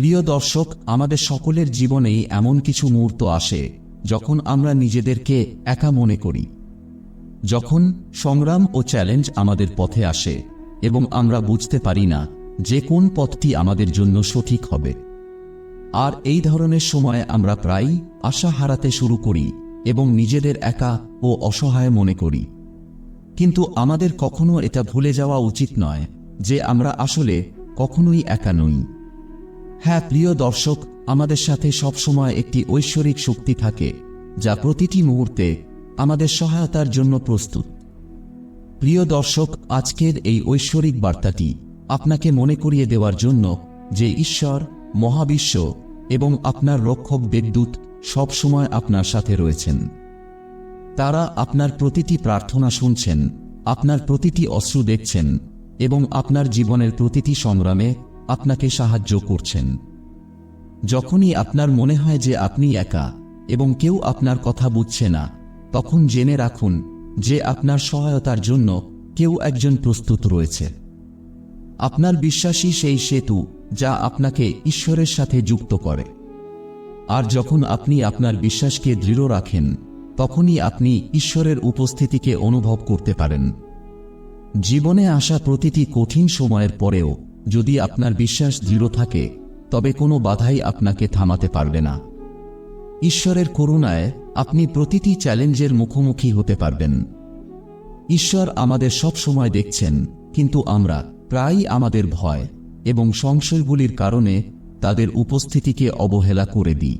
প্রিয় দর্শক, আমাদের সকলের জীবনেই এমন কিছু মুহূর্ত আসে, যখন আমরা নিজেদেরকে একা মনে করি। যখন সংগ্রাম ও চ্যালেঞ্জ আমাদের পথে আসে এবং আমরা বুঝতে পারি না যে কোন পথটি আমাদের জন্য সঠিক হবে। আর এই ধরনের সময় আমরা প্রায়ই আশা হারাতে শুরু করি এবং নিজেদের একা ও অসহায় মনে করি। কিন্তু আমাদের কখনো এটা ভুলে যাওয়া উচিত নয় যে আমরা আসলে কখনোই একা নই। হ্যাঁ প্রিয় দর্শক, আমাদের সাথে সবসময় একটি ঐশ্বরিক শক্তি থাকে, যা প্রতিটি মুহূর্তে আমাদের সহায়তার জন্য প্রস্তুত। প্রিয় দর্শক, আজকের এই ঐশ্বরিক বার্তাটি আপনাকে মনে করিয়ে দেওয়ার জন্য যে ঈশ্বর, মহাবিশ্ব এবং আপনার রক্ষক বিদ্যুৎ সবসময় আপনার সাথে রয়েছেন। তারা আপনার প্রতিটি প্রার্থনা শুনছেন, আপনার প্রতিটি অশ্রু দেখছেন এবং আপনার জীবনের প্রতিটি সংগ্রামে আপনাকে সাহায্য করছেন। যখনই আপনার মনে হয় যে আপনি একা এবং কেউ আপনার কথা বুঝছে না, তখন জেনে রাখুন যে আপনার সহায়তার জন্য কেউ একজন প্রস্তুত রয়েছে। আপনার বিশ্বাসী সেই সেতু যা আপনাকে ঈশ্বরের সাথে যুক্ত করে। আর যখন আপনি আপনার বিশ্বাসকে দৃঢ় রাখেন, তখনই আপনি ঈশ্বরের উপস্থিতিকে অনুভব করতে পারেন। জীবনে আসা প্রতিটি কঠিন সময়ের পরেও যদি আপনার বিশ্বাস দৃঢ় থাকে, তবে কোনো বাধাই আপনাকে থামাতে পারবে না। ঈশ্বরের করুণায় আপনি প্রতিটি চ্যালেঞ্জের মুখোমুখি হতে পারবেন। ঈশ্বর আমাদের সব সময় দেখছেন, কিন্তু আমরা প্রায়ই আমাদের ভয় এবং সংশয়গুলির কারণে তাদের উপস্থিতিকে অবহেলা করে দিই।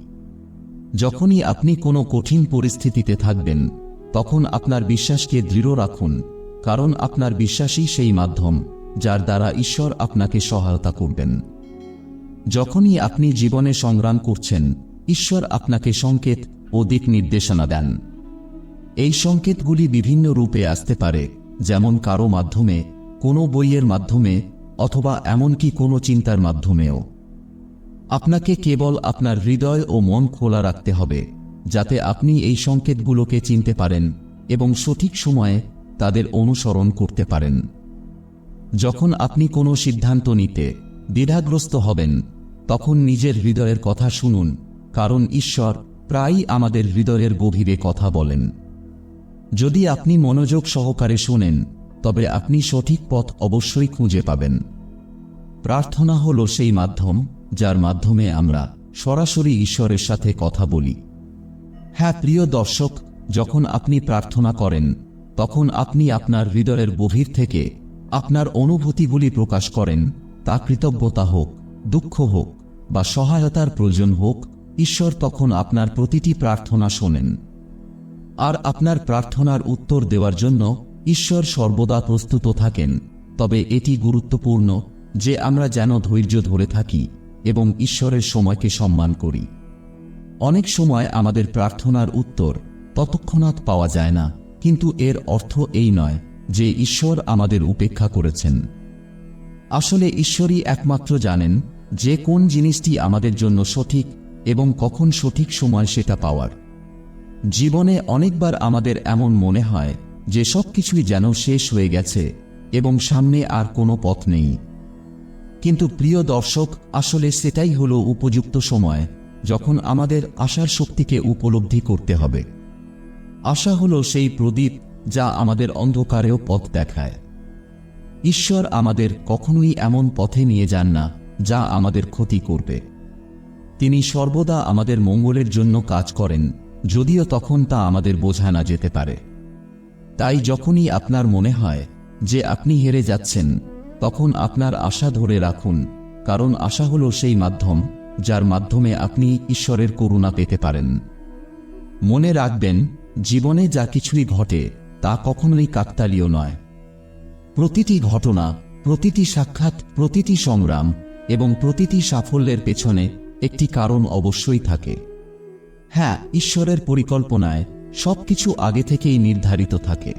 যখনই আপনি কোনো কঠিন পরিস্থিতিতে থাকবেন, তখন আপনার বিশ্বাসকে দৃঢ় রাখুন, কারণ আপনার বিশ্বাসই সেই মাধ্যম। যার দ্বারা ঈশ্বর আপনাকে সহায়তা করবেন। যখনই আপনি জীবনে সংগ্রাম করছেন, ঈশ্বর আপনাকে সংকেত ও দিক নির্দেশনা দেন। এই সংকেতগুলি বিভিন্ন রূপে আসতে পারে, যেমন কারও মাধ্যমে, কোনো বইয়ের মাধ্যমে, অথবা এমনকি কোনো চিন্তার মাধ্যমেও। আপনাকে কেবল আপনার হৃদয় ও মন খোলা রাখতে হবে, যাতে আপনি এই সংকেতগুলোকে চিনতে পারেন এবং সঠিক সময়ে তাদের অনুসরণ করতে পারেন। যখন আপনি কোনো সিদ্ধান্ত নিতে দ্বিধাগ্রস্ত হবেন, তখন নিজের হৃদয়ের কথা শুনুন, কারণ ঈশ্বর প্রায়ই আমাদের হৃদয়ের গভীরে কথা বলেন। যদি আপনি মনোযোগ সহকারে শোনেন, তবে আপনি সঠিক পথ অবশ্যই খুঁজে পাবেন। প্রার্থনা হল সেই মাধ্যম, যার মাধ্যমে আমরা সরাসরি ঈশ্বরের সাথে কথা বলি। হ্যাঁ প্রিয় দর্শক, যখন আপনি প্রার্থনা করেন, তখন আপনি আপনার হৃদয়ের গভীর থেকে আপনার অনুভূতিগুলি প্রকাশ করেন। তা কৃতজ্ঞতা হোক, দুঃখ হোক, বা সহায়তার প্রয়োজন হোক, ঈশ্বর তখন আপনার প্রতিটি প্রার্থনা শোনেন। আর আপনার প্রার্থনার উত্তর দেওয়ার জন্য ঈশ্বর সর্বদা প্রস্তুত থাকেন। তবে এটি গুরুত্বপূর্ণ যে আমরা যেন ধৈর্য ধরে থাকি এবং ঈশ্বরের সময়কে সম্মান করি। অনেক সময় আমাদের প্রার্থনার উত্তর ততক্ষণাৎ পাওয়া যায় না, কিন্তু এর অর্থ এই নয়। যে ঈশ্বর আমাদের উপেক্ষা করেছেন। আসলে ঈশ্বরই একমাত্র জানেন যে কোন জিনিসটি আমাদের জন্য সঠিক এবং কখন সঠিক সময় সেটা পাওয়ার। জীবনে অনেকবার আমাদের এমন মনে হয় যে সব কিছুই যেন শেষ হয়ে গেছে এবং সামনে আর কোনো পথ নেই। কিন্তু প্রিয় দর্শক, আসলে সেটাই হলো উপযুক্ত সময় যখন আমাদের আশার শক্তিকে উপলব্ধি করতে হবে। আশা হলো সেই প্রদীপ যা আমাদের অন্ধকারেও পথ দেখায়। ঈশ্বর আমাদের কখনোই এমন পথে নিয়ে যান না, যা আমাদের ক্ষতি করবে। তিনি সর্বদা আমাদের মঙ্গলের জন্য কাজ করেন, যদিও তখন তা আমাদের বোঝা না যেতে পারে। তাই যখনই আপনার মনে হয় যে আপনি হেরে যাচ্ছেন, তখন আপনার আশা ধরে রাখুন, কারণ আশা হল সেই মাধ্যম, যার মাধ্যমে আপনি ঈশ্বরের করুণা পেতে পারেন। মনে রাখবেন, জীবনে যা কিছুই ঘটে তা কখনোই কাকতালীয় নয়। প্রতিটি ঘটনা, প্রতিটি সাক্ষাৎ, প্রতিটি সংগ্রাম এবং প্রতিটি সাফল্যের পেছনে একটি কারণ অবশ্যই থাকে। হ্যাঁ ঈশ্বরের পরিকল্পনায় সবকিছু আগে থেকেই নির্ধারিত থাকে।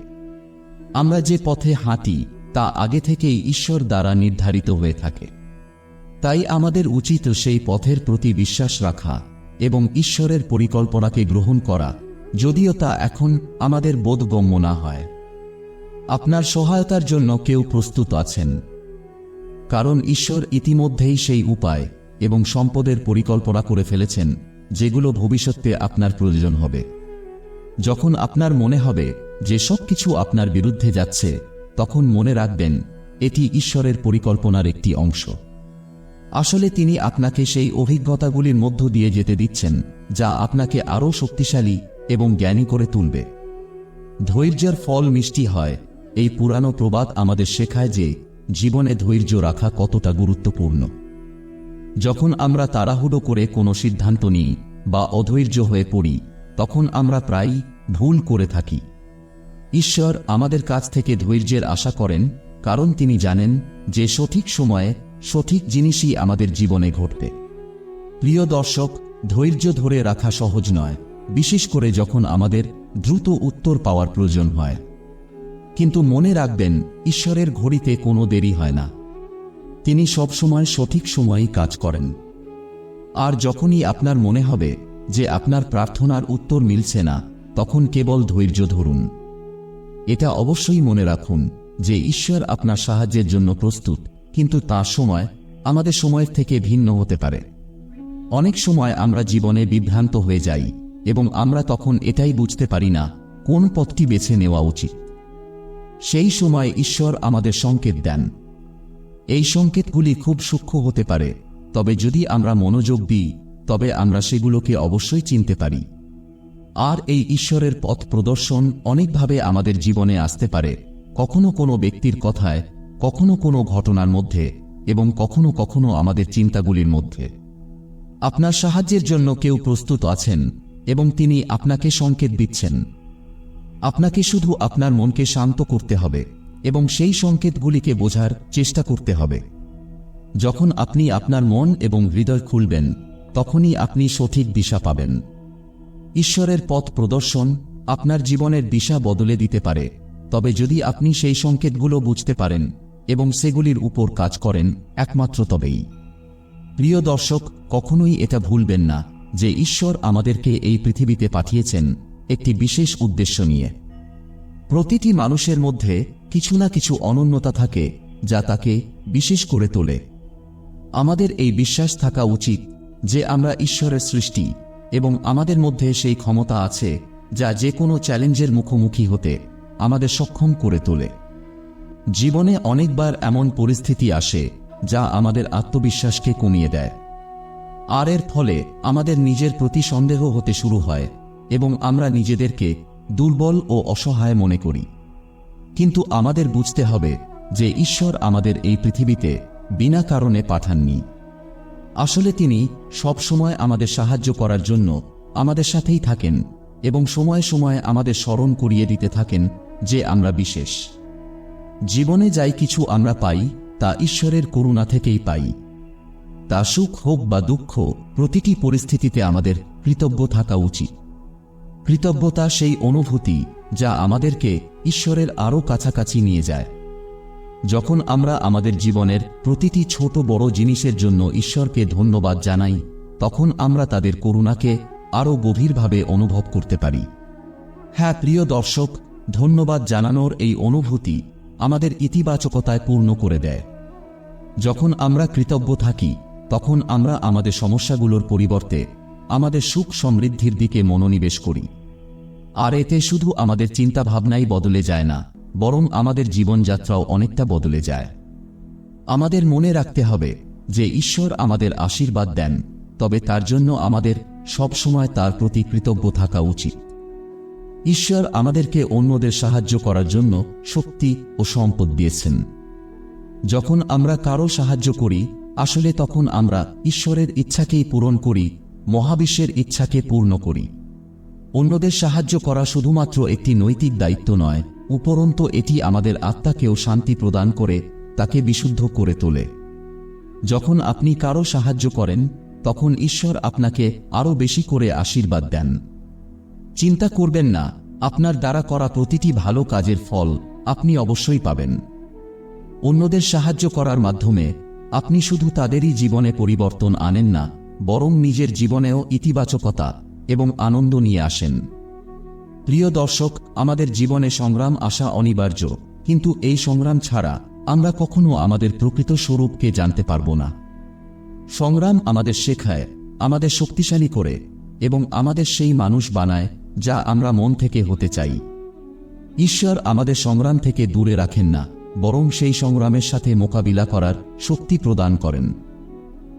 আমরা যে পথে হাঁটি তা আগে থেকেই ঈশ্বর দ্বারা নির্ধারিত হয়ে থাকে। তাই আমাদের উচিত সেই পথের প্রতি বিশ্বাস রাখা এবং ঈশ্বরের পরিকল্পনাকে গ্রহণ করা যদিও তা এখন আমাদের বোধগম্য না হয়। আপনার সহায়তার জন্য কেউ প্রস্তুত আছেন। কারণ ঈশ্বর ইতিমধ্যেই সেই উপায় এবং সম্পদের পরিকল্পনা করে ফেলেছেন, যেগুলো ভবিষ্যতে আপনার প্রয়োজন হবে। যখন আপনার মনে হবে যে সব কিছু আপনার বিরুদ্ধে যাচ্ছে, তখন মনে রাখবেন, এটি ঈশ্বরের পরিকল্পনার একটি অংশ। আসলে তিনি আপনাকে সেই অভিজ্ঞতাগুলির মধ্য দিয়ে যেতে দিচ্ছেন, যা আপনাকে আরও শক্তিশালী এবং জ্ঞানী করে তুলবে। ধৈর্যের ফল মিষ্টি হয়। এই পুরানো প্রবাদ আমাদের শেখায় যে জীবনে ধৈর্য রাখা কতটা গুরুত্বপূর্ণ। যখন আমরা তাড়াহুড়ো করে কোনো সিদ্ধান্ত নিই বা অধৈর্য হয়ে পড়ি, তখন আমরা প্রায়ই ভুল করে থাকি। ঈশ্বর আমাদের কাছ থেকে ধৈর্যের আশা করেন, কারণ তিনি জানেন যে সঠিক সময়ে সঠিক জিনিসই আমাদের জীবনে ঘটবে। প্রিয় দর্শক, ধৈর্য ধরে রাখা সহজ নয়। বিশেষ করে যখন আমাদের দ্রুত উত্তর পাওয়ার প্রয়োজন হয়। কিন্তু মনে রাখবেন, ঈশ্বরের ঘড়িতে কোনো দেরি হয় না। তিনি সবসময় সঠিক সময়েই কাজ করেন। আর যখনই আপনার মনে হবে যে আপনার প্রার্থনার উত্তর মিলছে না, তখন কেবল ধৈর্য ধরুন। এটা অবশ্যই মনে রাখুন যে ঈশ্বর আপনার সাহায্যের জন্য প্রস্তুত, কিন্তু তার সময় আমাদের সময়ের থেকে ভিন্ন হতে পারে। অনেক সময় আমরা জীবনে বিভ্রান্ত হয়ে যাই এবং আমরা তখন এটাই বুঝতে পারি না কোন পথটি বেছে নেওয়া উচিত। সেই সময় ঈশ্বর আমাদের সংকেত দেন। এই সংকেতগুলি খুব সূক্ষ্ম হতে পারে, তবে যদি আমরা মনোযোগ দিই, তবে আমরা সেগুলোকে অবশ্যই চিনতে পারি। আর এই ঈশ্বরের পথ প্রদর্শন অনেকভাবে আমাদের জীবনে আসতে পারে, কখনো কোনো ব্যক্তির কথায়, কখনো কোনো ঘটনার মধ্যে, এবং কখনো কখনো আমাদের চিন্তাগুলির মধ্যে। আপনার সাহায্যের জন্য কেউ প্রস্তুত আছেন এবং তিনি আপনাকে সংকেত দিচ্ছেন। আপনাকে শুধু আপনার মনকে শান্ত করতে হবে এবং সেই সংকেতগুলিকে বোঝার চেষ্টা করতে হবে। যখন আপনি আপনার মন এবং হৃদয় খুলবেন, তখনই আপনি সঠিক দিশা পাবেন। ঈশ্বরের পথ প্রদর্শন আপনার জীবনের দিশা বদলে দিতে পারে। তবে যদি আপনি সেই সংকেতগুলো বুঝতে পারেন এবং সেগুলির উপর কাজ করেন, একমাত্র তবেই। প্রিয় দর্শক, কখনোই এটা ভুলবেন না। যে ঈশ্বর আমাদেরকে এই পৃথিবীতে পাঠিয়েছেন একটি বিশেষ উদ্দেশ্য নিয়ে। প্রতিটি মানুষের মধ্যে কিছু না কিছু অনন্যতা থাকে যা তাকে বিশেষ করে তোলে। আমাদের এই বিশ্বাস থাকা উচিত যে আমরা ঈশ্বরের সৃষ্টি এবং আমাদের মধ্যে সেই ক্ষমতা আছে যা যে কোনো চ্যালেঞ্জের মুখোমুখি হতে আমাদের সক্ষম করে তোলে। জীবনে অনেকবার এমন পরিস্থিতি আসে যা আমাদের আত্মবিশ্বাসকে কমিয়ে দেয়। আর এর ফলে আমাদের নিজের প্রতি সন্দেহ হতে শুরু হয় এবং আমরা নিজেদেরকে দুর্বল ও অসহায় মনে করি। কিন্তু আমাদের বুঝতে হবে যে ঈশ্বর আমাদের এই পৃথিবীতে বিনা কারণে পাঠাননি। আসলে তিনি সবসময় আমাদের সাহায্য করার জন্য আমাদের সাথেই থাকেন এবং সময়ে সময়ে আমাদের স্মরণ করিয়ে দিতে থাকেন যে আমরা বিশেষ। জীবনে যাই কিছু আমরা পাই, তা ঈশ্বরের করুণা থেকেই পাই। তা সুখ হোক বা দুঃখ, প্রতিটি পরিস্থিতিতে আমাদের কৃতজ্ঞ থাকা উচিত। কৃতজ্ঞতা সেই অনুভূতি যা আমাদেরকে ঈশ্বরের আরও কাছাকাছি নিয়ে যায়। যখন আমরা আমাদের জীবনের প্রতিটি ছোট বড় জিনিসের জন্য ঈশ্বরকে ধন্যবাদ জানাই, তখন আমরা তাদের করুণাকে আরও গভীরভাবে অনুভব করতে পারি। হ্যাঁ প্রিয় দর্শক, ধন্যবাদ জানানোর এই অনুভূতি আমাদের ইতিবাচকতায় পূর্ণ করে দেয়। যখন আমরা কৃতজ্ঞ থাকি তখন আমরা আমাদের সমস্যাগুলোর পরিবর্তে আমাদের সুখ সমৃদ্ধির দিকে মনোনিবেশ করি। আর এতে শুধু আমাদের চিন্তাভাবনাই বদলে যায় না, বরং আমাদের জীবনযাত্রাও অনেকটা বদলে যায়। আমাদের মনে রাখতে হবে যে ঈশ্বর আমাদের আশীর্বাদ দেন, তবে তার জন্য আমাদের সবসময় তার প্রতি কৃতজ্ঞ থাকা উচিত। ঈশ্বর আমাদেরকে অন্যদের সাহায্য করার জন্য শক্তি ও সম্পদ দিয়েছেন। যখন আমরা কারও সাহায্য করি আসলে তখন আমরা ঈশ্বরের ইচ্ছাকেই পূরণ করি, মহাবিশ্বের ইচ্ছাকে পূর্ণ করি। অন্যদের সাহায্য করা শুধুমাত্র একটি নৈতিক দায়িত্ব নয়, উপরন্ত এটি আমাদের আত্মাকেও শান্তি প্রদান করে, তাকে বিশুদ্ধ করে তোলে। যখন আপনি কারও সাহায্য করেন, তখন ঈশ্বর আপনাকে আরও বেশি করে আশীর্বাদ দেন। চিন্তা করবেন না, আপনার দ্বারা করা প্রতিটি ভালো কাজের ফল আপনি অবশ্যই পাবেন। অন্যদের সাহায্য করার মাধ্যমে আপনি শুধু তাদেরই জীবনে পরিবর্তন আনেন না, বরং নিজের জীবনেও ইতিবাচকতা এবং আনন্দ নিয়ে আসেন। প্রিয় দর্শক, আমাদের জীবনে সংগ্রাম আসা অনিবার্য, কিন্তু এই সংগ্রাম ছাড়া আমরা কখনো আমাদের প্রকৃত স্বরূপকে জানতে পারব না। সংগ্রাম আমাদের শেখায়, আমাদের শক্তিশালী করে এবং আমাদের সেই মানুষ বানায় যা আমরা মন থেকে হতে চাই। ঈশ্বর আমাদের সংগ্রাম থেকে দূরে রাখেন না। বরং সেই সংগ্রামের সাথে মোকাবিলা করার শক্তি প্রদান করেন।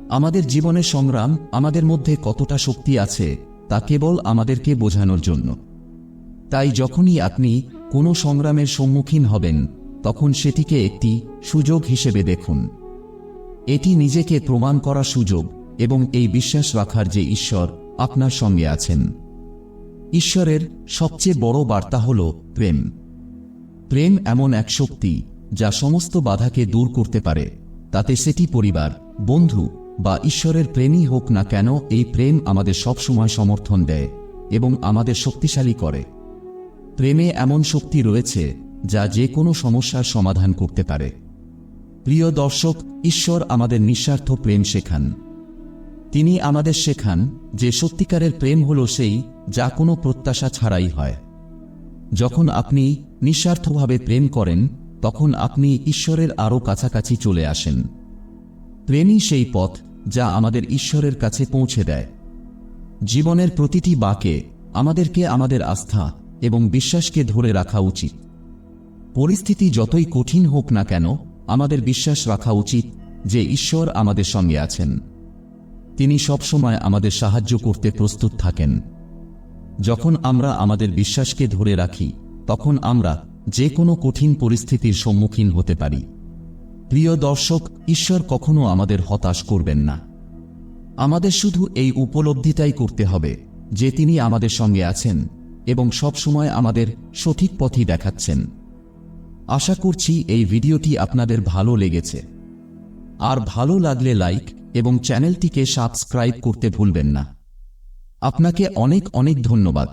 আমাদের জীবনের সংগ্রাম আমাদের মধ্যে কতটা শক্তি আছে, তা কেবল আমাদেরকে বোঝানোর জন্য। তাই যখনই আপনি কোনো সংগ্রামের সম্মুখীন হবেন, তখন সেটিকে একটি সুযোগ হিসেবে দেখুন। এটি নিজেকে প্রমাণ করা সুযোগ এবং এই বিশ্বাস রাখার যে ঈশ্বর আপনার সঙ্গে আছেন। ঈশ্বরের সবচেয়ে বড় বার্তা হল প্রেম। প্রেম এমন এক শক্তি যা সমস্ত বাধাকে দূর করতে পারে, তাতে সেটি পরিবার, বন্ধু বা ঈশ্বরের প্রেমই হোক না কেন এই প্রেম আমাদের সবসময় সমর্থন দেয় এবং আমাদের শক্তিশালী করে। প্রেমে এমন শক্তি রয়েছে যা যে কোনো সমস্যার সমাধান করতে পারে। প্রিয় দর্শক, ঈশ্বর আমাদের নিঃস্বার্থ প্রেম শেখান। তিনি আমাদের শেখান যে সত্যিকারের প্রেম হল সেই যা কোনো প্রত্যাশা ছাড়াই হয়। যখন আপনি নিঃস্বার্থভাবে প্রেম করেন তখন আপনি ঈশ্বরের আরও কাছাকাছি চলে আসেন। প্রেমই সেই পথ যা আমাদের ঈশ্বরের কাছে পৌঁছে দেয়। জীবনের প্রতিটি বাকে আমাদেরকে আমাদের আস্থা এবং বিশ্বাসকে ধরে রাখা উচিত। পরিস্থিতি যতই কঠিন হোক না কেন, আমাদের বিশ্বাস রাখা উচিত যে ঈশ্বর আমাদের সঙ্গে আছেন। তিনি সবসময় আমাদের সাহায্য করতে প্রস্তুত থাকেন। যখন আমরা আমাদের বিশ্বাসকে ধরে রাখি, তখন আমরা যে কোনো কঠিন পরিস্থিতির সম্মুখীন হতে পারি। প্রিয় দর্শক, ঈশ্বর কখনো আমাদের হতাশ করবেন না। আমাদের শুধু এই উপলব্ধিটাই করতে হবে যে তিনি আমাদের সঙ্গে আছেন এবং সবসময় আমাদের সঠিক পথই দেখাচ্ছেন। আশা করছি এই ভিডিওটি আপনাদের ভালো লেগেছে। আর ভালো লাগলে লাইক এবং চ্যানেলটিকে সাবস্ক্রাইব করতে ভুলবেন না। আপনাকে অনেক অনেক ধন্যবাদ।